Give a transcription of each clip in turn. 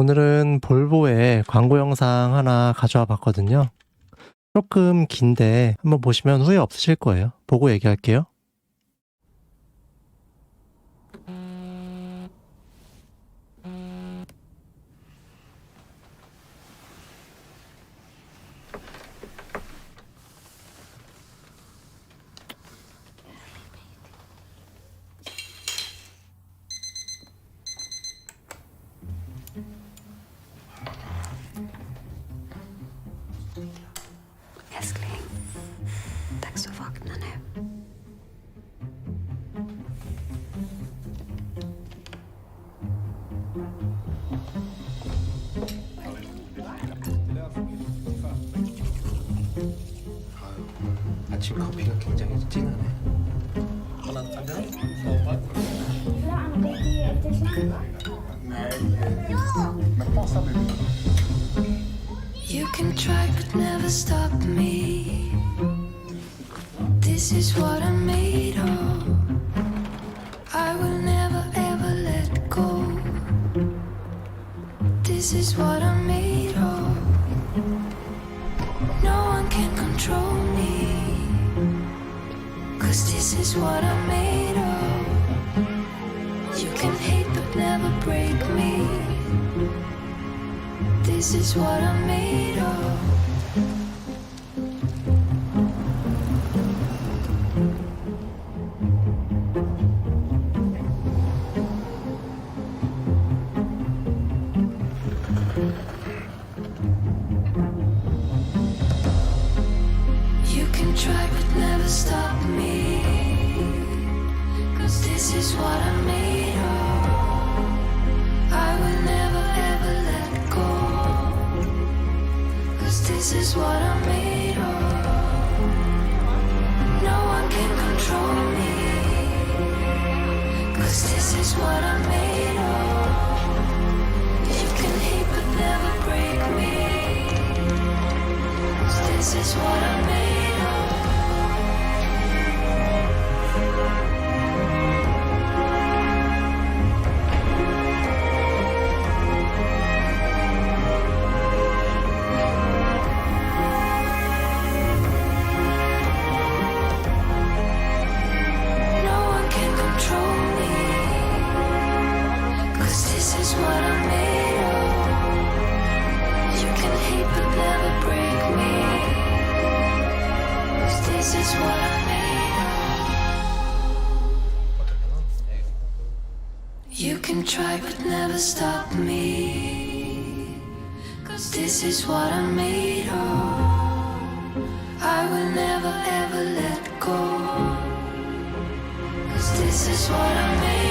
오늘은 볼보의 광고 영상 하나 가져와 봤거든요. 조금 긴데 한번 보시면 후회 없으실 거예요. 보고 얘기할게요. 아침 커피가 굉장히 진하네. 하나 안 되나? 먹어봐. You can try but never stop me. This is what I'm made of. Cause this is what I'm made of. You can hate but never break me. This is what I'm made of. This is what I'm made of. I will never ever let go. Cause this is what I'm made of.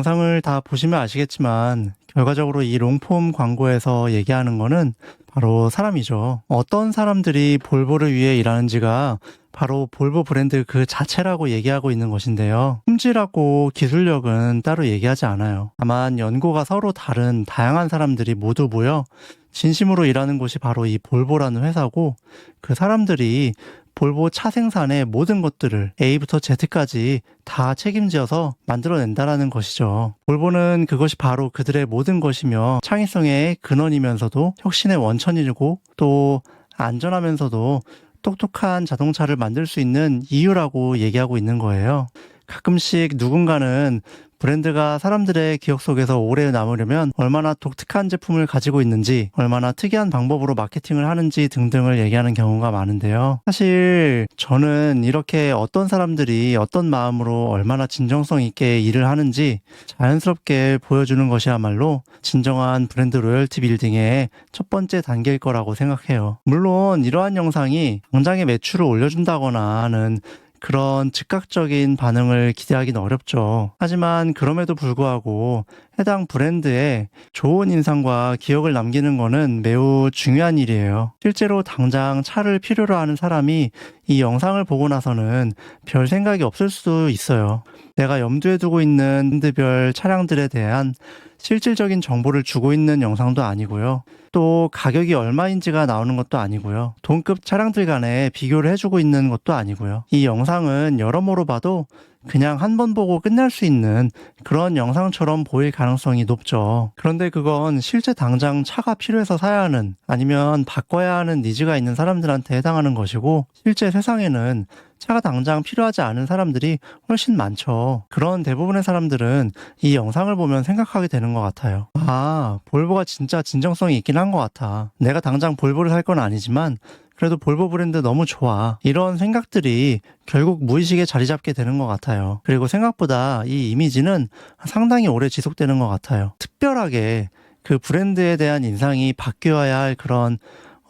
영상을 다 보시면 아시겠지만 결과적으로 이 롱폼 광고에서 얘기하는 거는 바로 사람이죠. 어떤 사람들이 볼보를 위해 일하는지가 바로 볼보 브랜드 그 자체라고 얘기하고 있는 것인데요. 품질하고 기술력은 따로 얘기하지 않아요. 다만 연고가 서로 다른 다양한 사람들이 모두 모여 진심으로 일하는 곳이 바로 이 볼보라는 회사고 그 사람들이 볼보 차 생산의 모든 것들을 A부터 Z까지 다 책임지어서 만들어낸다라는 것이죠. 볼보는 그것이 바로 그들의 모든 것이며 창의성의 근원이면서도 혁신의 원천이고 또 안전하면서도 똑똑한 자동차를 만들 수 있는 이유라고 얘기하고 있는 거예요. 가끔씩 누군가는 브랜드가 사람들의 기억 속에서 오래 남으려면 얼마나 독특한 제품을 가지고 있는지, 얼마나 특이한 방법으로 마케팅을 하는지 등등을 얘기하는 경우가 많은데요. 사실 저는 이렇게 어떤 사람들이 어떤 마음으로 얼마나 진정성 있게 일을 하는지 자연스럽게 보여주는 것이야말로 진정한 브랜드 로열티 빌딩의 첫 번째 단계일 거라고 생각해요. 물론 이러한 영상이 당장의 매출을 올려준다거나 하는 그런 즉각적인 반응을 기대하기는 어렵죠. 하지만 그럼에도 불구하고 해당 브랜드에 좋은 인상과 기억을 남기는 것은 매우 중요한 일이에요. 실제로 당장 차를 필요로 하는 사람이 이 영상을 보고 나서는 별 생각이 없을 수도 있어요. 내가 염두에 두고 있는 브랜드별 차량들에 대한 실질적인 정보를 주고 있는 영상도 아니고요. 또 가격이 얼마인지가 나오는 것도 아니고요. 동급 차량들 간에 비교를 해주고 있는 것도 아니고요. 이 영상은 여러모로 봐도 그냥 한 번 보고 끝날 수 있는 그런 영상처럼 보일 가능성이 높죠. 그런데 그건 실제 당장 차가 필요해서 사야 하는 아니면 바꿔야 하는 니즈가 있는 사람들한테 해당하는 것이고 실제 세상에는 차가 당장 필요하지 않은 사람들이 훨씬 많죠. 그런 대부분의 사람들은 이 영상을 보면 생각하게 되는 것 같아요. 아, 볼보가 진짜 진정성이 있긴 한 것 같아. 내가 당장 볼보를 살 건 아니지만 그래도 볼보 브랜드 너무 좋아. 이런 생각들이 결국 무의식에 자리 잡게 되는 것 같아요. 그리고 생각보다 이 이미지는 상당히 오래 지속되는 것 같아요. 특별하게 그 브랜드에 대한 인상이 바뀌어야 할 그런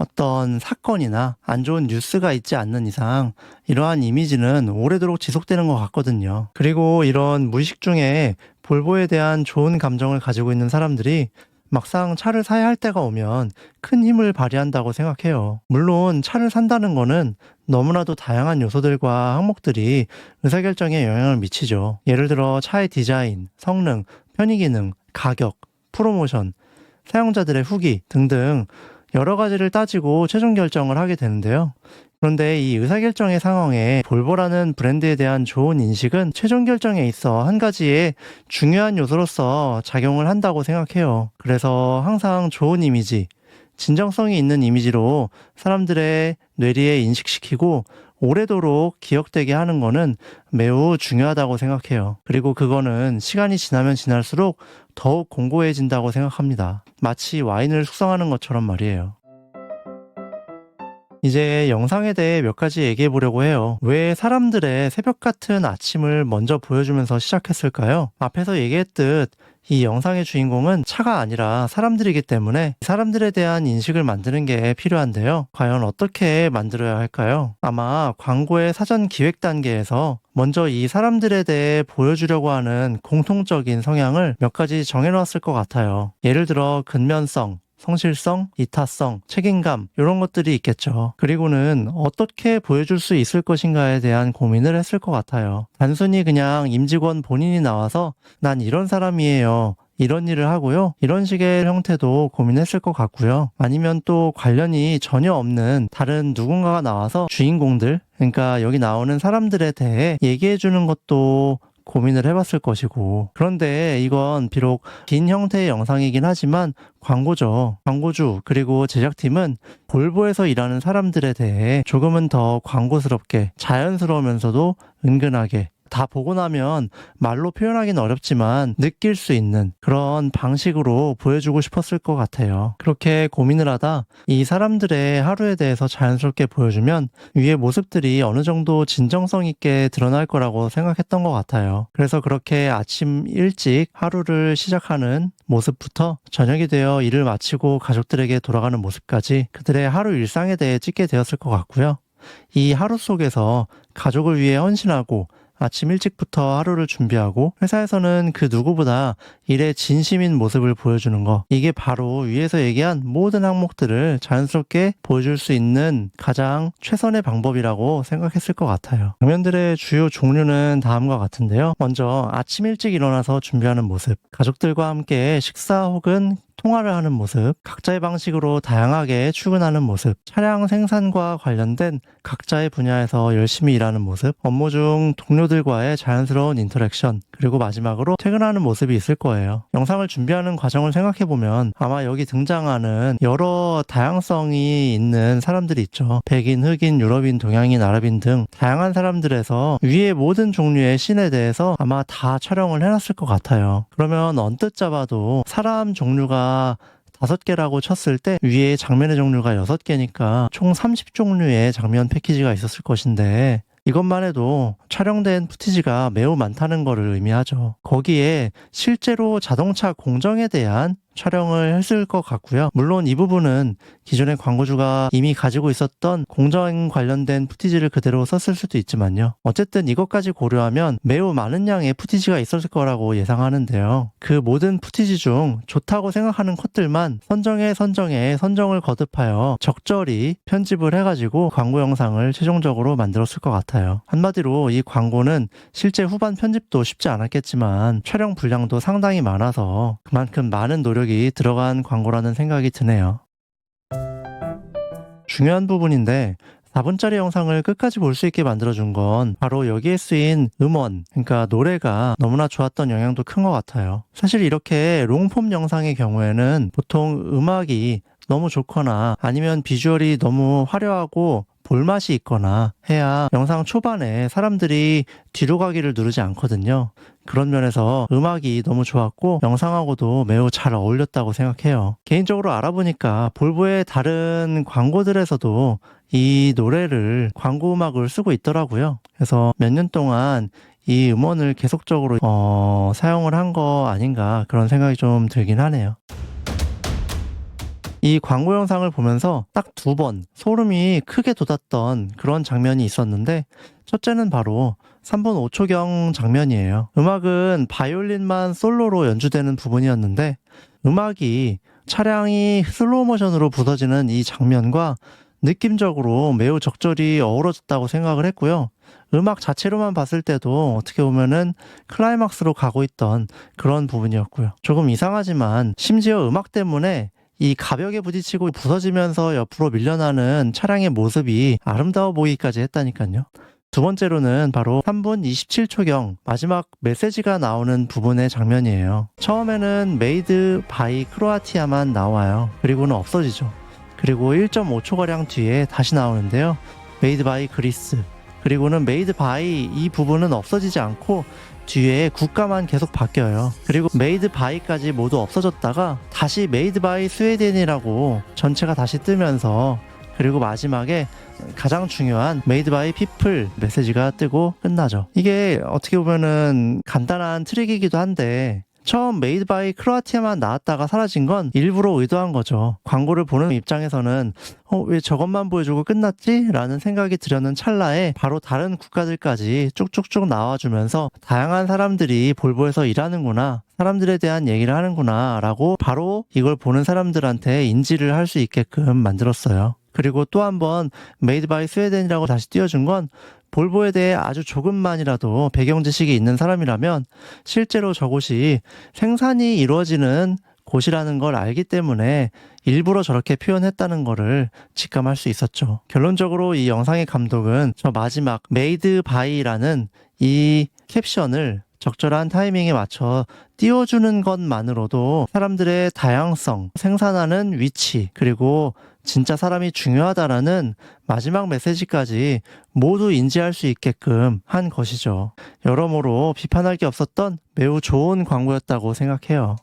어떤 사건이나 안 좋은 뉴스가 있지 않는 이상 이러한 이미지는 오래도록 지속되는 것 같거든요. 그리고 이런 무의식 중에 볼보에 대한 좋은 감정을 가지고 있는 사람들이 막상 차를 사야 할 때가 오면 큰 힘을 발휘한다고 생각해요. 물론 차를 산다는 거는 너무나도 다양한 요소들과 항목들이 의사결정에 영향을 미치죠. 예를 들어 차의 디자인, 성능, 편의 기능, 가격, 프로모션, 사용자들의 후기 등등 여러 가지를 따지고 최종 결정을 하게 되는데요. 그런데 이 의사결정의 상황에 볼보라는 브랜드에 대한 좋은 인식은 최종 결정에 있어 한 가지의 중요한 요소로서 작용을 한다고 생각해요. 그래서 항상 좋은 이미지, 진정성이 있는 이미지로 사람들의 뇌리에 인식시키고 오래도록 기억되게 하는 거는 매우 중요하다고 생각해요. 그리고 그거는 시간이 지나면 지날수록 더욱 공고해진다고 생각합니다. 마치 와인을 숙성하는 것처럼 말이에요. 이제 영상에 대해 몇 가지 얘기해 보려고 해요. 왜 사람들의 새벽 같은 아침을 먼저 보여주면서 시작했을까요? 앞에서 얘기했듯 이 영상의 주인공은 차가 아니라 사람들이기 때문에 사람들에 대한 인식을 만드는 게 필요한데요. 과연 어떻게 만들어야 할까요? 아마 광고의 사전 기획 단계에서 먼저 이 사람들에 대해 보여주려고 하는 공통적인 성향을 몇 가지 정해놨을 것 같아요. 예를 들어 근면성, 성실성, 이타성, 책임감 이런 것들이 있겠죠. 그리고는 어떻게 보여줄 수 있을 것인가에 대한 고민을 했을 것 같아요. 단순히 그냥 임직원 본인이 나와서 난 이런 사람이에요. 이런 일을 하고요. 이런 식의 형태도 고민했을 것 같고요. 아니면 또 관련이 전혀 없는 다른 누군가가 나와서 주인공들, 그러니까 여기 나오는 사람들에 대해 얘기해 주는 것도 고민을 해봤을 것이고. 그런데 이건 비록 긴 형태의 영상이긴 하지만 광고죠. 광고주, 그리고 제작팀은 볼보에서 일하는 사람들에 대해 조금은 더 광고스럽게, 자연스러우면서도 은근하게 다 보고 나면 말로 표현하기는 어렵지만 느낄 수 있는 그런 방식으로 보여주고 싶었을 것 같아요. 그렇게 고민을 하다 이 사람들의 하루에 대해서 자연스럽게 보여주면 위의 모습들이 어느 정도 진정성 있게 드러날 거라고 생각했던 것 같아요. 그래서 그렇게 아침 일찍 하루를 시작하는 모습부터 저녁이 되어 일을 마치고 가족들에게 돌아가는 모습까지 그들의 하루 일상에 대해 찍게 되었을 것 같고요. 이 하루 속에서 가족을 위해 헌신하고 아침 일찍부터 하루를 준비하고 회사에서는 그 누구보다 일에 진심인 모습을 보여주는 거. 이게 바로 위에서 얘기한 모든 항목들을 자연스럽게 보여줄 수 있는 가장 최선의 방법이라고 생각했을 것 같아요. 장면들의 주요 종류는 다음과 같은데요. 먼저 아침 일찍 일어나서 준비하는 모습. 가족들과 함께 식사 혹은 통화를 하는 모습, 각자의 방식으로 다양하게 출근하는 모습, 차량 생산과 관련된 각자의 분야에서 열심히 일하는 모습, 업무 중 동료들과의 자연스러운 인터랙션, 그리고 마지막으로 퇴근하는 모습이 있을 거예요. 영상을 준비하는 과정을 생각해보면 아마 여기 등장하는 여러 다양성이 있는 사람들이 있죠. 백인, 흑인, 유럽인, 동양인, 아랍인 등 다양한 사람들에서 위의 모든 종류의 씬에 대해서 아마 다 촬영을 해놨을 것 같아요. 그러면 언뜻 잡아도 사람 종류가 다섯 개라고 쳤을 때 위에 장면의 종류가 여섯 개니까 총 30종류의 장면 패키지가 있었을 것인데 이것만 해도 촬영된 푸티지가 매우 많다는 것을 의미하죠. 거기에 실제로 자동차 공정에 대한 촬영을 했을 것 같고요. 물론 이 부분은 기존의 광고주가 이미 가지고 있었던 공정 관련된 푸티지를 그대로 썼을 수도 있지만요. 어쨌든 이것까지 고려하면 매우 많은 양의 푸티지가 있었을 거라고 예상하는데요. 그 모든 푸티지 중 좋다고 생각하는 컷들만 선정에 선정에 선정을 거듭하여 적절히 편집을 해가지고 광고 영상을 최종적으로 만들었을 것 같아요. 한마디로 이 광고는 실제 후반 편집도 쉽지 않았겠지만 촬영 분량도 상당히 많아서 그만큼 많은 노력이 들어간 광고라는 생각이 드네요. 중요한 부분인데 4분짜리 영상을 끝까지 볼 수 있게 만들어준 건 바로 여기에 쓰인 음원, 그러니까 노래가 너무나 좋았던 영향도 큰 것 같아요. 사실 이렇게 롱폼 영상의 경우에는 보통 음악이 너무 좋거나 아니면 비주얼이 너무 화려하고 볼맛이 있거나 해야 영상 초반에 사람들이 뒤로 가기를 누르지 않거든요. 그런 면에서 음악이 너무 좋았고 영상하고도 매우 잘 어울렸다고 생각해요. 개인적으로 알아보니까 볼보의 다른 광고들에서도 이 노래를 광고 음악을 쓰고 있더라고요. 그래서 몇 년 동안 이 음원을 계속적으로 어, 사용을 한 거 아닌가 그런 생각이 좀 들긴 하네요. 이 광고 영상을 보면서 딱 두 번 소름이 크게 돋았던 그런 장면이 있었는데 첫째는 바로 3분 5초경 장면이에요. 음악은 바이올린만 솔로로 연주되는 부분이었는데 음악이 차량이 슬로우 모션으로 부서지는 이 장면과 느낌적으로 매우 적절히 어우러졌다고 생각을 했고요. 음악 자체로만 봤을 때도 어떻게 보면은 클라이막스로 가고 있던 그런 부분이었고요. 조금 이상하지만 심지어 음악 때문에 이 가벽에 부딪히고 부서지면서 옆으로 밀려나는 차량의 모습이 아름다워 보이기까지 했다니까요. 두 번째로는 바로 3분 27초경 마지막 메시지가 나오는 부분의 장면이에요. 처음에는 메이드 바이 크로아티아만 나와요. 그리고는 없어지죠. 그리고 1.5초가량 뒤에 다시 나오는데요. 메이드 바이 그리스. 그리고는 메이드 바이 이 부분은 없어지지 않고 뒤에 국가만 계속 바뀌어요. 그리고 메이드 바이까지 모두 없어졌다가 다시 메이드 바이 스웨덴이라고 전체가 다시 뜨면서 그리고 마지막에 가장 중요한 메이드 바이 피플 메시지가 뜨고 끝나죠. 이게 어떻게 보면은 간단한 트릭이기도 한데 처음 메이드 바이 크로아티아만 나왔다가 사라진 건 일부러 의도한 거죠. 광고를 보는 입장에서는 어, 왜 저것만 보여주고 끝났지? 라는 생각이 들려는 찰나에 바로 다른 국가들까지 쭉쭉쭉 나와주면서 다양한 사람들이 볼보에서 일하는구나. 사람들에 대한 얘기를 하는구나. 라고 바로 이걸 보는 사람들한테 인지를 할 수 있게끔 만들었어요. 그리고 또 한 번 메이드 바이 스웨덴이라고 다시 띄워준 건 볼보에 대해 아주 조금만이라도 배경 지식이 있는 사람이라면 실제로 저곳이 생산이 이루어지는 곳이라는 걸 알기 때문에 일부러 저렇게 표현했다는 거를 직감할 수 있었죠. 결론적으로 이 영상의 감독은 저 마지막 메이드 바이라는 이 캡션을 적절한 타이밍에 맞춰 띄워주는 것만으로도 사람들의 다양성, 생산하는 위치, 그리고 진짜 사람이 중요하다라는 마지막 메시지까지 모두 인지할 수 있게끔 한 것이죠. 여러모로 비판할 게 없었던 매우 좋은 광고였다고 생각해요.